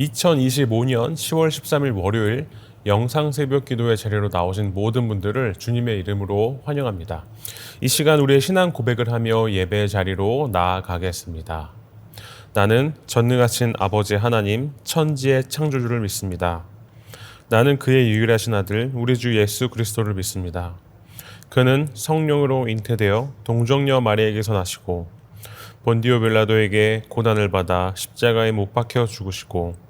2025년 10월 13일 월요일 영상 새벽 기도의 자리로 나오신 모든 분들을 주님의 이름으로 환영합니다. 이 시간 우리의 신앙 고백을 하며 예배의 자리로 나아가겠습니다. 나는 전능하신 아버지 하나님 천지의 창조주를 믿습니다. 나는 그의 유일하신 아들 우리 주 예수 그리스도를 믿습니다. 그는 성령으로 잉태되어 동정녀 마리에게서 나시고 본디오 빌라도에게 고난을 받아 십자가에 못 박혀 죽으시고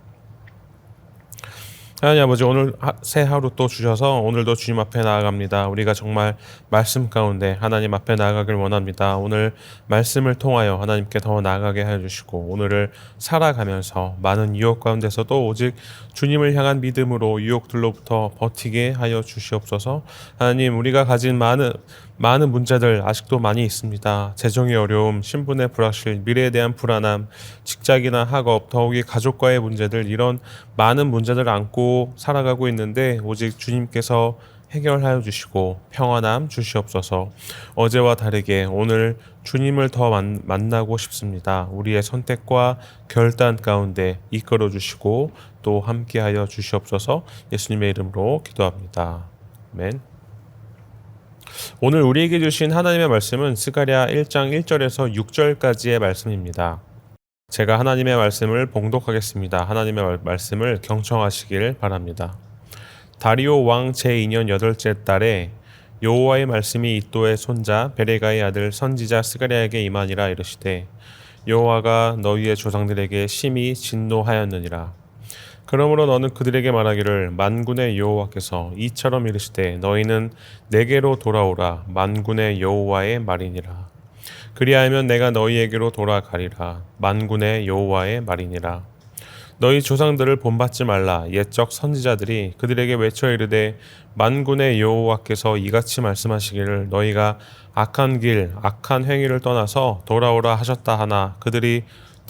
하나님 아버지 오늘 하- 새 하루 또 주셔서 오늘도 주님 앞에 나아갑니다. 우리가 정말 말씀 가운데 하나님 앞에 나아가길 원합니다. 오늘 말씀을 통하여 하나님께 더 나아가게 하여 주시고 오늘을 살아가면서 많은 유혹 가운데서도 오직 주님을 향한 믿음으로 유혹들로부터 버티게 하여 주시옵소서. 하나님 우리가 가진 많은 많은 문제들 아직도 많이 있습니다. 재정의 어려움, 신분의 불확실, 미래에 대한 불안함, 직장이나 학업, 더욱이 가족과의 문제들 이런 많은 문제들을 안고 살아가고 있는데 오직 주님께서 해결하여 주시고 평안함 주시옵소서. 어제와 다르게 오늘 주님을 더 만, 만나고 싶습니다. 우리의 선택과 결단 가운데 이끌어 주시고 또 함께하여 주시옵소서. 예수님의 이름으로 기도합니다. 아멘. 오늘 우리에게 주신 하나님의 말씀은 스가랴 1장 1절에서 6절까지의 말씀입니다. 제가 하나님의 말씀을 봉독하겠습니다. 하나님의 말- 말씀을 경청하시길 바랍니다. 다리오 왕 제2년 여덟째 달에 여호와의 말씀이 이또의 손자 베레가의 아들 선지자 스가랴에게 임하니라 이르시되 여호와가 너희의 조상들에게 심히 진노하였느니라 그러므로 너는 그들에게 말하기를 만군의 여호와께서 이처럼 이르시되 너희는 내게로 돌아오라 만군의 여호와의 말이니라. 그리하면 내가 너희에게로 돌아가리라 만군의 여호와의 말이니라. 너희 조상들을 본받지 말라 옛적 선지자들이 그들에게 외쳐 이르되 만군의 여호와께서 이같이 말씀하시기를 너희가 악한 길 악한 행위를 떠나서 돌아오라 하셨다 하나 그들이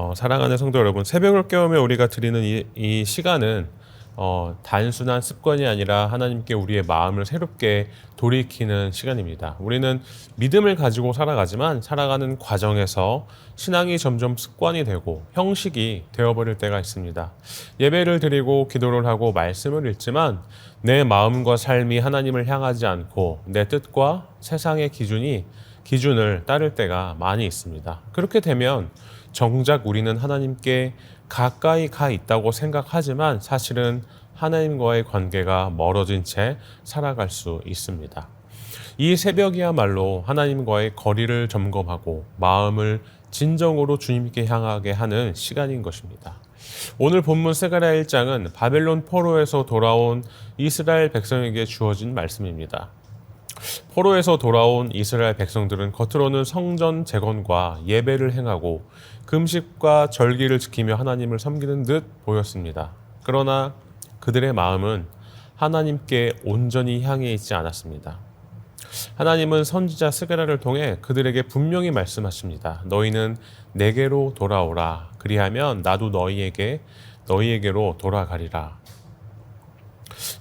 어, 사랑하는 성도 여러분, 새벽을 깨우며 우리가 드리는 이, 이 시간은 어, 단순한 습관이 아니라 하나님께 우리의 마음을 새롭게 돌이키는 시간입니다. 우리는 믿음을 가지고 살아가지만 살아가는 과정에서 신앙이 점점 습관이 되고 형식이 되어버릴 때가 있습니다. 예배를 드리고 기도를 하고 말씀을 읽지만 내 마음과 삶이 하나님을 향하지 않고 내 뜻과 세상의 기준이 기준을 따를 때가 많이 있습니다. 그렇게 되면 정작 우리는 하나님께 가까이 가 있다고 생각하지만 사실은 하나님과의 관계가 멀어진 채 살아갈 수 있습니다. 이 새벽이야말로 하나님과의 거리를 점검하고 마음을 진정으로 주님께 향하게 하는 시간인 것입니다. 오늘 본문 세가랴 1장은 바벨론 포로에서 돌아온 이스라엘 백성에게 주어진 말씀입니다. 포로에서 돌아온 이스라엘 백성들은 겉으로는 성전 재건과 예배를 행하고 금식과 절기를 지키며 하나님을 섬기는 듯 보였습니다. 그러나 그들의 마음은 하나님께 온전히 향해 있지 않았습니다. 하나님은 선지자 스가랴를 통해 그들에게 분명히 말씀하십니다. 너희는 내게로 돌아오라. 그리하면 나도 너희에게 너희에게로 돌아가리라.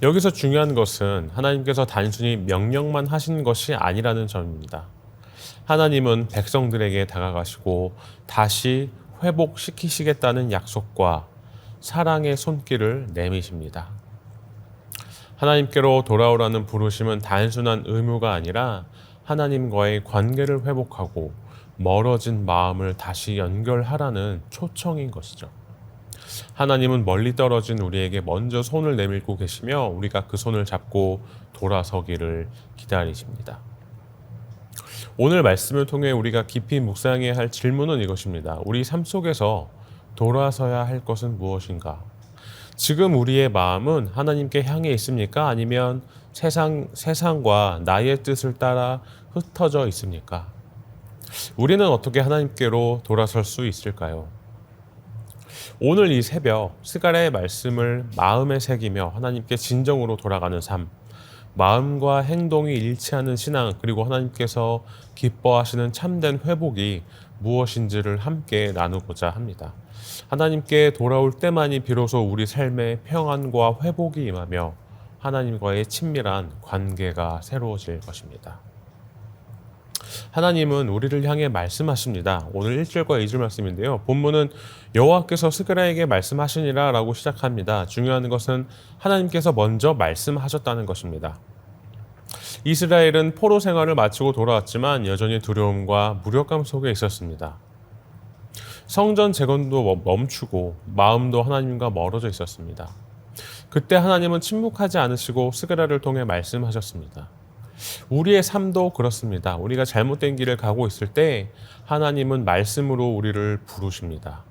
여기서 중요한 것은 하나님께서 단순히 명령만 하신 것이 아니라는 점입니다. 하나님은 백성들에게 다가가시고 다시 회복시키시겠다는 약속과 사랑의 손길을 내미십니다. 하나님께로 돌아오라는 부르심은 단순한 의무가 아니라 하나님과의 관계를 회복하고 멀어진 마음을 다시 연결하라는 초청인 것이죠. 하나님은 멀리 떨어진 우리에게 먼저 손을 내밀고 계시며 우리가 그 손을 잡고 돌아서기를 기다리십니다. 오늘 말씀을 통해 우리가 깊이 묵상해야 할 질문은 이것입니다. 우리 삶 속에서 돌아서야 할 것은 무엇인가? 지금 우리의 마음은 하나님께 향해 있습니까? 아니면 세상, 세상과 나의 뜻을 따라 흩어져 있습니까? 우리는 어떻게 하나님께로 돌아설 수 있을까요? 오늘 이 새벽 스가랴의 말씀을 마음에 새기며 하나님께 진정으로 돌아가는 삶, 마음과 행동이 일치하는 신앙, 그리고 하나님께서 기뻐하시는 참된 회복이 무엇인지를 함께 나누고자 합니다. 하나님께 돌아올 때만이 비로소 우리 삶의 평안과 회복이 임하며 하나님과의 친밀한 관계가 새로워질 것입니다. 하나님은 우리를 향해 말씀하십니다. 오늘 1절과 2절 말씀인데요. 본문은 여호와께서 스그라에게 말씀하시니라 라고 시작합니다. 중요한 것은 하나님께서 먼저 말씀하셨다는 것입니다. 이스라엘은 포로 생활을 마치고 돌아왔지만 여전히 두려움과 무력감 속에 있었습니다. 성전 재건도 멈추고 마음도 하나님과 멀어져 있었습니다. 그때 하나님은 침묵하지 않으시고 스그라를 통해 말씀하셨습니다. 우리의 삶도 그렇습니다. 우리가 잘못된 길을 가고 있을 때 하나님은 말씀으로 우리를 부르십니다.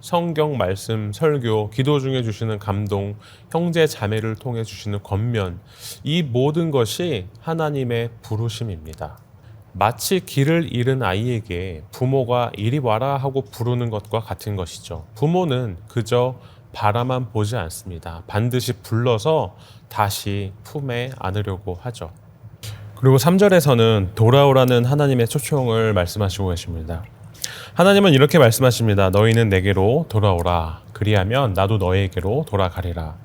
성경 말씀, 설교, 기도 중에 주시는 감동, 형제 자매를 통해 주시는 권면, 이 모든 것이 하나님의 부르심입니다. 마치 길을 잃은 아이에게 부모가 이리 와라 하고 부르는 것과 같은 것이죠. 부모는 그저 바라만 보지 않습니다. 반드시 불러서 다시 품에 안으려고 하죠. 그리고 3절에서는 돌아오라는 하나님의 초청을 말씀하시고 계십니다. 하나님은 이렇게 말씀하십니다. 너희는 내게로 돌아오라. 그리하면 나도 너희에게로 돌아가리라.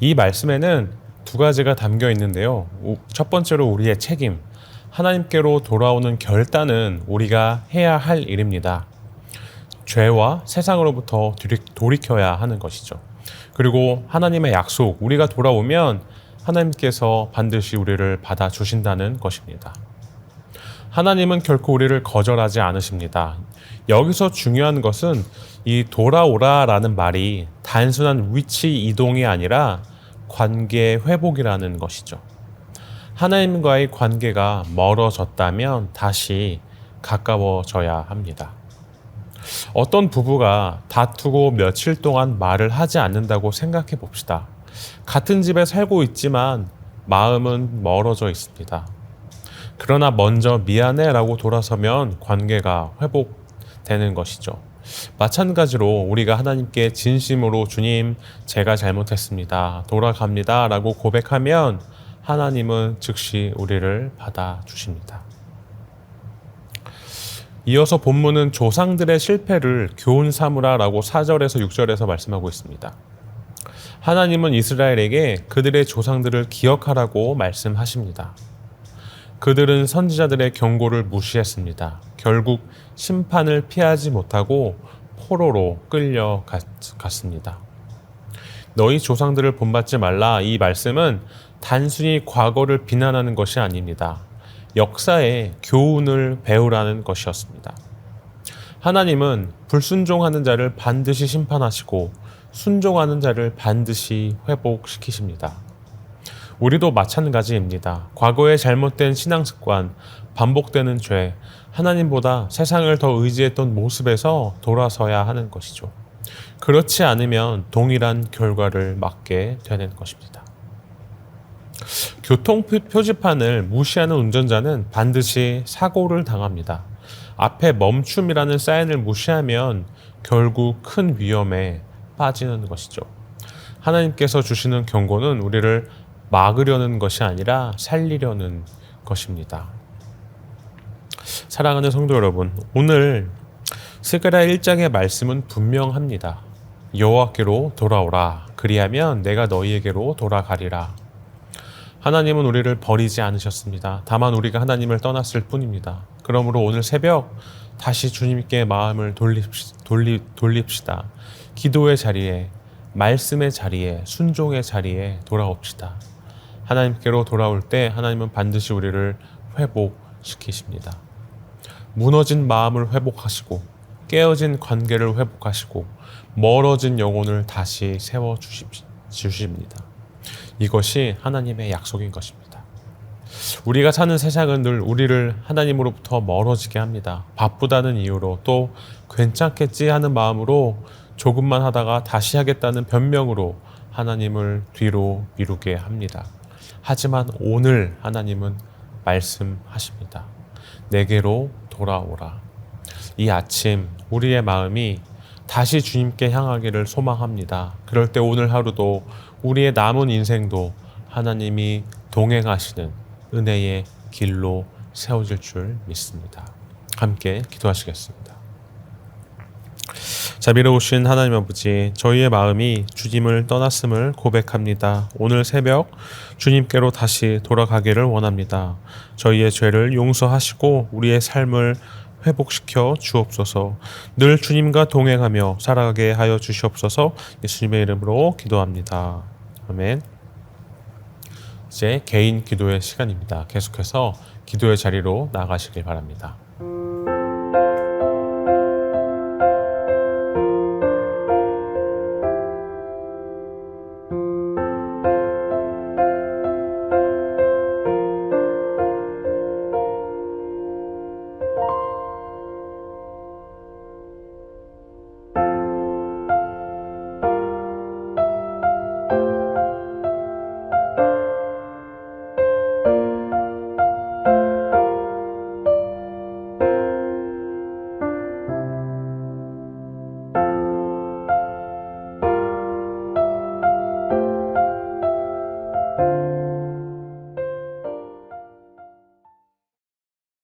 이 말씀에는 두 가지가 담겨 있는데요. 첫 번째로 우리의 책임. 하나님께로 돌아오는 결단은 우리가 해야 할 일입니다. 죄와 세상으로부터 돌이켜야 하는 것이죠. 그리고 하나님의 약속, 우리가 돌아오면 하나님께서 반드시 우리를 받아주신다는 것입니다. 하나님은 결코 우리를 거절하지 않으십니다. 여기서 중요한 것은 이 돌아오라 라는 말이 단순한 위치 이동이 아니라 관계 회복이라는 것이죠. 하나님과의 관계가 멀어졌다면 다시 가까워져야 합니다. 어떤 부부가 다투고 며칠 동안 말을 하지 않는다고 생각해 봅시다. 같은 집에 살고 있지만 마음은 멀어져 있습니다. 그러나 먼저 미안해 라고 돌아서면 관계가 회복되는 것이죠. 마찬가지로 우리가 하나님께 진심으로 주님, 제가 잘못했습니다. 돌아갑니다. 라고 고백하면 하나님은 즉시 우리를 받아주십니다. 이어서 본문은 조상들의 실패를 교훈 삼으라 라고 4절에서 6절에서 말씀하고 있습니다. 하나님은 이스라엘에게 그들의 조상들을 기억하라고 말씀하십니다. 그들은 선지자들의 경고를 무시했습니다. 결국 심판을 피하지 못하고 포로로 끌려갔습니다. 너희 조상들을 본받지 말라 이 말씀은 단순히 과거를 비난하는 것이 아닙니다. 역사의 교훈을 배우라는 것이었습니다. 하나님은 불순종하는 자를 반드시 심판하시고 순종하는 자를 반드시 회복시키십니다. 우리도 마찬가지입니다. 과거의 잘못된 신앙 습관, 반복되는 죄, 하나님보다 세상을 더 의지했던 모습에서 돌아서야 하는 것이죠. 그렇지 않으면 동일한 결과를 맞게 되는 것입니다. 교통 표지판을 무시하는 운전자는 반드시 사고를 당합니다. 앞에 멈춤이라는 사인을 무시하면 결국 큰 위험에 빠지는 것이죠. 하나님께서 주시는 경고는 우리를 막으려는 것이 아니라 살리려는 것입니다. 사랑하는 성도 여러분, 오늘 스가랴 1장의 말씀은 분명합니다. 여호와께로 돌아오라. 그리하면 내가 너희에게로 돌아가리라. 하나님은 우리를 버리지 않으셨습니다. 다만 우리가 하나님을 떠났을 뿐입니다. 그러므로 오늘 새벽 다시 주님께 마음을 돌립시, 돌립, 돌립시다. 기도의 자리에, 말씀의 자리에, 순종의 자리에 돌아옵시다. 하나님께로 돌아올 때 하나님은 반드시 우리를 회복시키십니다. 무너진 마음을 회복하시고 깨어진 관계를 회복하시고 멀어진 영혼을 다시 세워 주십, 주십니다. 이것이 하나님의 약속인 것입니다. 우리가 사는 세상은 늘 우리를 하나님으로부터 멀어지게 합니다. 바쁘다는 이유로 또 괜찮겠지 하는 마음으로 조금만 하다가 다시 하겠다는 변명으로 하나님을 뒤로 미루게 합니다. 하지만 오늘 하나님은 말씀하십니다. 내게로 돌아오라. 이 아침 우리의 마음이 다시 주님께 향하기를 소망합니다. 그럴 때 오늘 하루도 우리의 남은 인생도 하나님이 동행하시는 은혜의 길로 세워질 줄 믿습니다. 함께 기도하시겠습니다. 자비로우신 하나님 아버지, 저희의 마음이 주님을 떠났음을 고백합니다. 오늘 새벽 주님께로 다시 돌아가기를 원합니다. 저희의 죄를 용서하시고 우리의 삶을 회복시켜 주옵소서. 늘 주님과 동행하며 살아가게 하여 주시옵소서. 예수님의 이름으로 기도합니다. 아멘. 이제 개인 기도의 시간입니다. 계속해서 기도의 자리로 나가시길 바랍니다.